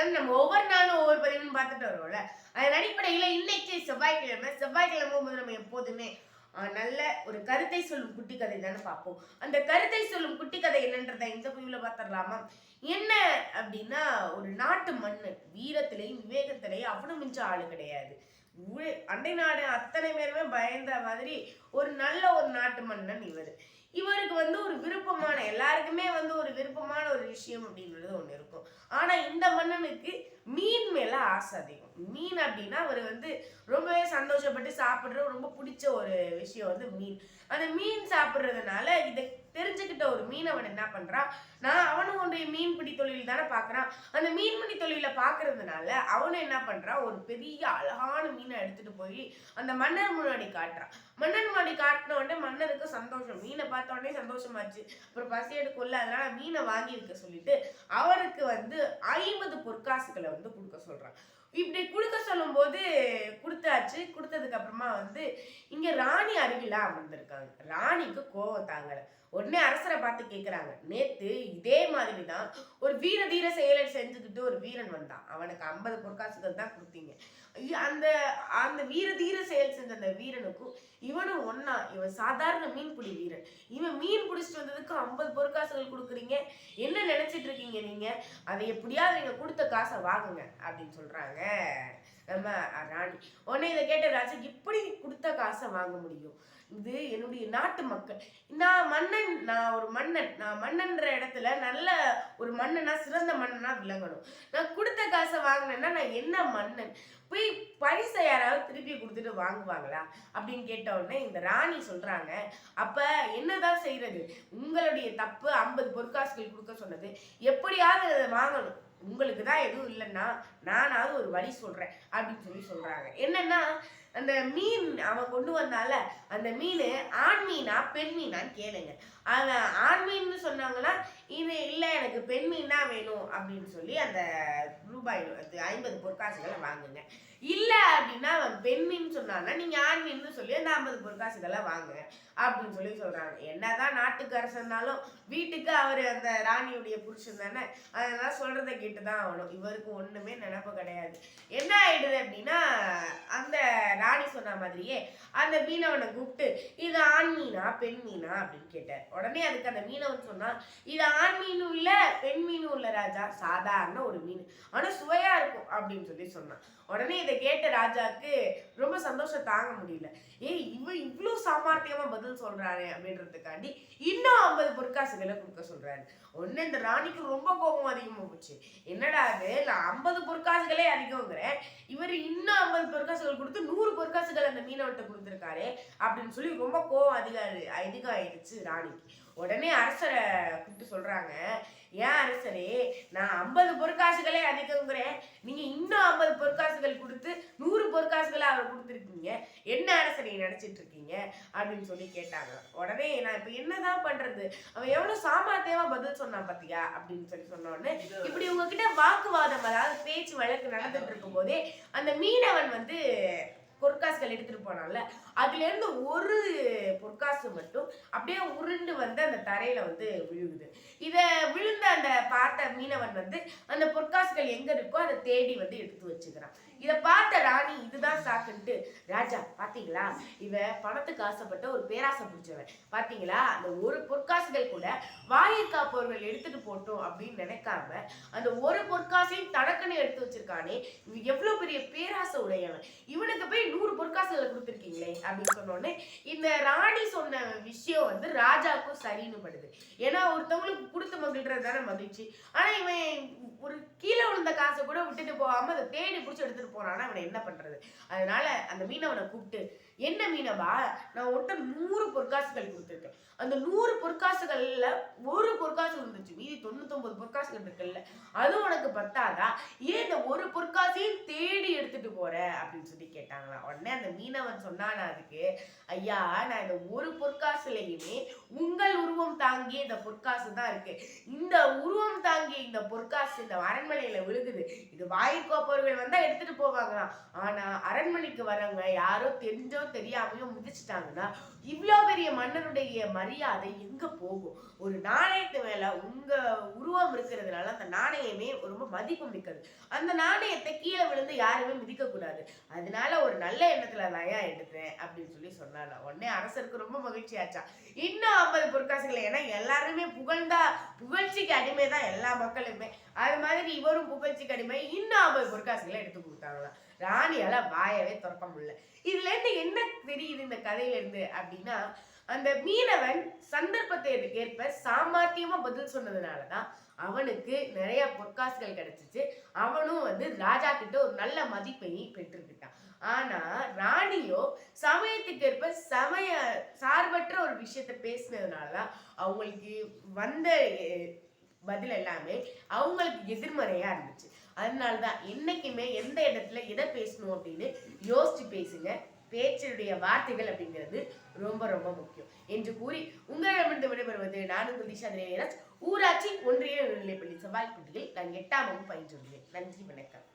வணக்கம் நம்ம ஒவ்வொரு நாளும் ஒவ்வொரு பதிவும் பார்த்துட்டு வரோம்ல அதன் அடிப்படையில் இன்னைக்கு செவ்வாய்க்கிழமை செவ்வாய்க்கிழமை போது நம்ம எப்போதுமே நல்ல ஒரு கருத்தை சொல்லும் குட்டி கதை தானே பார்ப்போம். அந்த கருத்தை சொல்லும் குட்டி கதை என்னன்றதை இந்த பதிவில் பார்த்துடலாமா? என்ன அப்படின்னா ஒரு நாட்டு மன்னன் வீரத்திலையும் விவேகத்திலையும் அவனும் மிஞ்ச ஆளு கிடையாது. உ- அண்டை நாடு அத்தனை பேருமே பயந்த மாதிரி ஒரு நல்ல ஒரு நாட்டு மன்னன் இவர். இவருக்கு வந்து ஒரு விருப்பமான எல்லாருக்குமே வந்து ஒரு விருப்பமான ஒரு விஷயம் அப்படின்றது ஒன்று இருக்கும். ஆனால் இந்த மன்னனுக்கு மீன் மேலே ஆசை அதிகம். மீன் அப்படின்னா அவர் வந்து ரொம்பவே சந்தோஷப்பட்டு சாப்பிட்ற ரொம்ப பிடிச்ச ஒரு விஷயம் வந்து மீன். அந்த மீன் சாப்பிட்றதுனால இதை தெரிஞ்சுக்கிட்ட ஒரு மீனவன் என்ன பண்றான்? நான் அவனும் ஒன்றைய மீன்பிடி தொழில் தானே பார்க்கறான். அந்த மீன்பிடி தொழிலை பார்க்கறதுனால அவனும் என்ன பண்றான்? ஒரு பெரிய அழகான மீனை எடுத்துட்டு போய் அந்த மன்னர் முன்னாடி காட்டுறான். மன்னர் முன்னாடி காட்டின உடனே மன்னருக்கு சந்தோஷம். மீனை பார்த்த உடனே சந்தோஷமாச்சு. அப்புறம் பசி எடுக்கல அதனால மீனை வாங்கி இருக்க சொல்லிட்டு அவருக்கு வந்து ஐம்பது பொற்காசுகளை வந்து கொடுக்க சொல்றான். இப்படி கொடுக்க சொல்லும்போது கொடுத்தாச்சு கொடுத்ததுக்கு அப்புறமா வந்து இங்க ராணி அருகில அமர்ந்திருக்காங்க. ராணிக்கு கோவம் தாங்கல. உடனே அரசரை பார்த்து கேக்குறாங்க. நேத்து இதே மாதிரி தான் ஒரு வீர தீர செயலை செஞ்சுக்கிட்டு ஒரு வீரன் வந்தான். அவனுக்கு ஐம்பது பொற்காசுகள் தான் கொடுத்தீங்க. அந்த அந்த வீர தீர செயல் செஞ்ச அந்த வீரனுக்கும் இவனும் ஒன்னா இவன் சாதாரண மீன்பிடி வீரன். இவன் மீன் பிடிச்சிட்டு வந்ததுக்கு ஐம்பது பொற்காசுகள் கொடுக்குறீங்க. என்ன நினைச்சிட்டு இருக்கீங்க நீங்க? அதை எப்படியாவது நீங்க கொடுத்த காசை வாங்குங்க அப்படின்னு சொல்றாங்க நம்ம ராணி. உடனே இதை கேட்ட ராஜா இப்படி கொடுத்த காசை வாங்க முடியும்? இது என்னுடைய நாட்டு மக்கள். நான் மன்னன் நான் ஒரு மன்னன். நான் மன்னன்ற இடத்துல நல்ல ஒரு மன்னனா சிறந்த மன்னனா விளங்கணும். நான் கொடுத்த காசை வாங்கினேன்னா நான் என்ன மன்னன்? போய் பரிசை யாராவது திருப்பி கொடுத்துட்டு வாங்குவாங்களா? அப்படின்னு கேட்ட உடனே இந்த ராணி சொல்றாங்க அப்ப என்னதான் செய்யறது உங்களுடைய தப்பு ஐம்பது பொற்காசுகள் கொடுக்க சொன்னது. எப்படியாவது அதை வாங்கணும். உங்களுக்கு தான் எதுவும் இல்லைன்னா நானாவது ஒரு வழி சொல்றேன் அப்படின்னு சொல்லி சொல்றாங்க. என்னன்னா அந்த மீன் அவன் கொண்டு வந்தால அந்த மீன் ஆண் மீனா பெண் மீனான்னு கேளுங்க. அவன் ஆண் மீன்னு சொன்னாங்கன்னா இது இல்லை எனக்கு பெண் மீனா வேணும் அப்படின்னு சொல்லி அந்த ரூபாய் அது ஐம்பது பொற்காசுகளை வாங்குங்க. இல்லை அப்படின்னா அவன் பெண் மீன் சொன்னான்னா நீங்கள் ஆண் மீன் சொல்லி அந்த ஐம்பது பொற்காசுகளை வாங்குங்க அப்படின்னு சொல்லி சொல்றாங்க. என்னதான் நாட்டுக்கு அரசனாலும் வீட்டுக்கு அவர் அந்த ராணியுடைய புருஷன் தானே அதெல்லாம் சொல்றதை கேட்டு தான் ஆகணும். இவருக்கு ஒண்ணுமே நினப்பு கிடையாது. என்ன ஆயிடுது அப்படின்னா அந்த ராணி சொன்ன மாதிரியே அந்த மீனவனை கூப்பிட்டு இது ஆண் மீனா பெண் மீனா? அப்படின்னு கேட்டார். உடனே அதுக்கு அந்த மீனவன் சொன்னான் இது ஆண் மீனும் இல்லை பெண் மீனும் இல்லை ராஜா. சாதாரண ஒரு மீன். ஆனால் சுவையாக இருக்கும் அப்படின்னு சொல்லி சொன்னான். உடனே இதை கேட்ட ராஜாவுக்கு ரொம்ப சந்தோஷம் தாங்க முடியல. ஏய் இவ இவ்வளோ சாமர்த்தியமா பதில் சொல்றாரு அப்படின்றதுக்காண்டி இன்னும் ஐம்பது பொற்காசுகளை கொடுக்க சொல்றாரு. ஒன்று இந்த ராணிக்கு ரொம்ப கோபம் அதிகமா போச்சு. என்னடா அது நான் ஐம்பது பொற்காசுகளே அதிகங்கிறேன் இவர் இன்னும் ஐம்பது பொற்காசுகள் கொடுத்து நூறு பொற்காசுகள் அந்த மீனவர்கிட்ட கொடுத்துருக்காரு அப்படின்னு சொல்லி ரொம்ப கோவம் அதிக அதிகம் ஆயிடுச்சு ராணிக்கு. உடனே அரசரை கூப்பிட்டு சொல்றாங்க. ஏன் அரசரே நான் ஐம்பது பொற்காசுகளே அதிகங்கிறேன் நீங்க இன்னும் ஐம்பது பொற்காசுகள் கொடுத்து நூறு பொற்காசுகளை அவர் கொடுத்துருக்கீங்க. என்ன அரசரை நினைச்சிட்டு இருக்கீங்க அப்படின்னு சொல்லி கேட்டாங்க. உடனே நான் இப்ப என்னதான் பண்றது? அவன் எவ்வளவு சாமர்த்தியமா பதில் சொன்னான் பாத்தியா? அப்படின்னு சொல்லி சொன்ன உடனே இப்படி உங்ககிட்ட வாக்குவாதம் அதாவது பேச்சு வழக்கு நடந்துட்டு இருக்கும் போதே அந்த மீனவன் வந்து பொற்காசு எடுத்துட்டு போனான்ல. அதுல இருந்து ஒரு பொற்காசு மட்டும் அப்படியே உருண்டு வந்து அந்த தரையில வந்து விழுகுது. இதை விழுந்த அந்த பார்த்த மீனவன் வந்து அந்த பொற்காசுகள் எங்க இருக்கோ அதை தேடி வந்து எடுத்து வச்சுக்கிறான். இதை பார்த்த ராணி இதுதான் சாக்குன்ட்டு ராஜா பார்த்தீங்களா இவ பணத்துக்கு ஆசைப்பட்ட ஒரு பேராசை பிடிச்சவன். பார்த்தீங்களா அந்த ஒரு பொற்காசுகள் கூட வாயை காப்பவர்கள் எடுத்துட்டு போட்டோம் அப்படின்னு நினைக்காம அந்த ஒரு பொற்காசையும் தனக்குன்னு எடுத்து வச்சிருக்கானே. இவன் எவ்வளவு பெரிய பேராசை உடையவன். இவனுக்கு போய் நூறு பொற்காசுகளை கொடுத்துருக்கீங்களே அப்படின்னு சொன்னோடனே இந்த ராணி சொன்ன விஷயம் வந்து ராஜாக்கும் சரின்னு படுது. ஏன்னா ஒருத்தவங்களுக்கு கொடுத்து மகிழ்றது தானே மகிழ்ச்சி. ஆனா இவன் ஒரு கீழே விழுந்த காசை கூட விட்டுட்டு போகாம அதை தேடி பிடிச்சி எடுத்துட்டு போறான்னா அவனை என்ன பண்றது? அதனால அந்த மீனவனை கூப்பிட்டு என்ன மீனவா? நான் ஒட்ட நூறு பொற்காசுகள் கொடுத்துருக்கேன். அந்த நூறு பொற்காசுகள்ல ஒரு பொற்காசு இருந்துச்சு. மீதி தொண்ணூத்தொன்பது பொற்காசுகள் இருக்குல்ல அது உனக்கு பத்தாதா? ஏன் இந்த ஒரு பொற்காசையும் போகிற போற அப்படின்னு சொல்லி கேட்டாங்களாம் உடனே அந்த மீனவன் சொன்னானா அதுக்கு ஐயா நான் இந்த ஒரு பொற்காசுலையுமே உங்கள் உருவம் தாங்கிய இந்த பொற்காசு தான் இருக்கு. இந்த உருவம் தாங்கிய இந்த பொற்காசு இந்த அரண்மனையில விழுகுது. இது வாயிற்கோப்பவர்கள் வந்தா எடுத்துட்டு போவாங்களாம். ஆனா அரண்மனைக்கு வரவங்க யாரோ தெரிஞ்சோ தெரியாமையோ மிதிச்சிட்டாங்கன்னா இவ்வளோ பெரிய மன்னனுடைய மரியாதை எங்க போகும்? ஒரு நாணயத்து மேல உங்க உருவம் இருக்கிறதுனால அந்த நாணயமே ரொம்ப மதிப்பு மிக்கது. அந்த நாணயத்தை கீழே விழுந்து யாருமே மிதிக்க கூடாது அதனால ஒரு நல்ல எண்ணத்துல நான் ஏன் எடுத்தேன் அப்படின்னு சொல்லி சொன்னாங்க. உடனே அரசருக்கு ரொம்ப மகிழ்ச்சி ஆச்சா. இன்னும் ஐம்பது பொற்காசுகளை. ஏன்னா எல்லாருமே புகழ்ந்தா புகழ்ச்சிக்கு அடிமை தான் எல்லா மக்களுமே. அது மாதிரி இவரும் புகழ்ச்சிக்கு அடிமை. இன்னும் ஐம்பது பொற்காசுகளை எடுத்து கொடுத்தாங்களாம். ராணியால வாயவே திறக்க முடியல. இதுல இருந்து என்ன தெரியுது இந்த கதையில இருந்து அப்படின்னா அந்த மீனவன் சந்தர்ப்பத்தை ஏற்ப சாமர்த்தியமா பதில் சொன்னதுனாலதான் அவனுக்கு நிறைய பொற்காசுகள் கிடைச்சிச்சு. அவனும் வந்து ராஜா கிட்ட ஒரு நல்ல மதிப்பை பெற்றுக்கிட்டான் ஆனா ராணியோ சமயத்துக்கு ஏற்ப சமய சார்பற்ற ஒரு விஷயத்த பேசினதுனாலதான் அவங்களுக்கு வந்த பதில் எல்லாமே அவங்களுக்கு எதிர்மறையா இருந்துச்சு. அதனாலதான் என்னைக்குமே எந்த இடத்துல எதை பேசணும் அப்படின்னு யோசிச்சு பேசுங்க. பேச்சினுடைய வார்த்தைகள் அப்படிங்கிறது ரொம்ப ரொம்ப முக்கியம். என்று கூறி உங்களிடமிருந்து விடைபெறுவது நான் உங்கள் திஷா ஊராட்சி ஒன்றிய நிலைப்பள்ளி செவ்வாய்க்குட்டியில் நான் எட்டாம் வகுப்பு பயின்றுள்ளேன் நன்றி வணக்கம்.